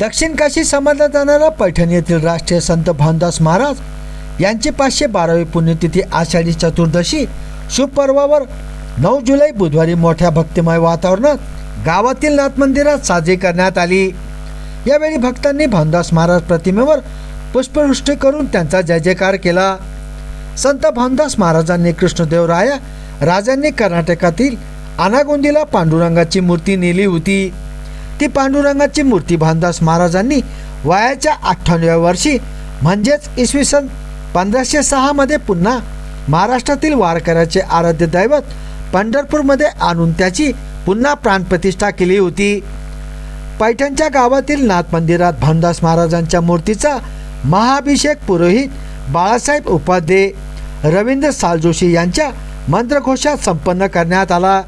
दक्षिण काशी समजला जाणाऱ्या पैठण येथील राष्ट्रीय संत भानदास महाराज यांची पाचशे बारावी पुण्यतिथी आषाढी चतुर्दशी शुभपर्वावर नऊ जुलै बुधवारी मोठ्या भक्तिमय वातावरणात गावातील नाथ मंदिरात साजरी करण्यात आली. यावेळी भक्तांनी भानदास महाराज प्रतिमेवर पुष्पवृष्टी करून त्यांचा जय जयकार केला. संत भानदास महाराजांनी कृष्णदेवराया राजांनी कर्नाटकातील आनागोंदीला पांडुरंगाची मूर्ती नेली होती. ती पांडुरंगाची मूर्ती भानदास महाराजांनी वयाच्या अठ्ठ्याण्णव्या वर्षी म्हणजेच इसवी सन पंधराशे सहामध्ये पुन्हा महाराष्ट्रातील वारकऱ्याचे आराध्य दैवत पंढरपूरमध्ये आणून त्याची पुन्हा प्राणप्रतिष्ठा केली होती. पैठणच्या गावातील नाथ मंदिरात भानदास महाराजांच्या मूर्तीचा महाभिषेक पुरोहित बाळासाहेब उपाध्ये रवींद्र सालजोशी यांच्या मंत्रघोषात संपन्न करण्यात आला.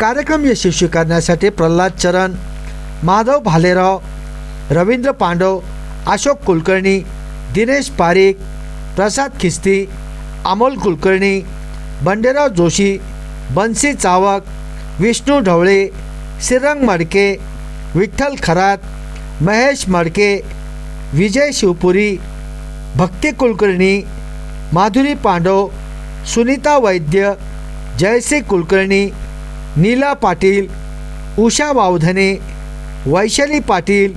कार्यक्रम यशस्वी करण्यासाठी प्रल्हाद चरण माधव भालेराव रवींद्र पांडव अशोक कुलकर्णी दिनेश पारीख प्रसाद खिस्ती अमोल कुलकर्णी बंडेराव जोशी बन्सी चावक विष्णू ढवळे श्रीरंग मडके विठ्ठल खरात महेश मडके विजय शिवपुरी भक्ती कुलकर्णी माधुरी पांडव सुनीता वैद्य जयश्री कुलकर्णी नीला पाटील उषा वावधने वैशाली पाटील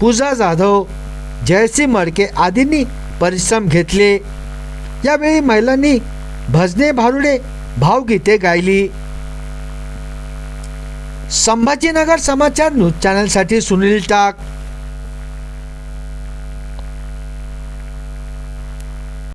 पूजा जाधव जयसिंह मडके आदींनी परिश्रम घेतले. यावेळी महिलांनी भजने भारुडे भावगीते गायली. संभाजीनगर समाचार न्यूज चॅनलसाठी सुनील टाक.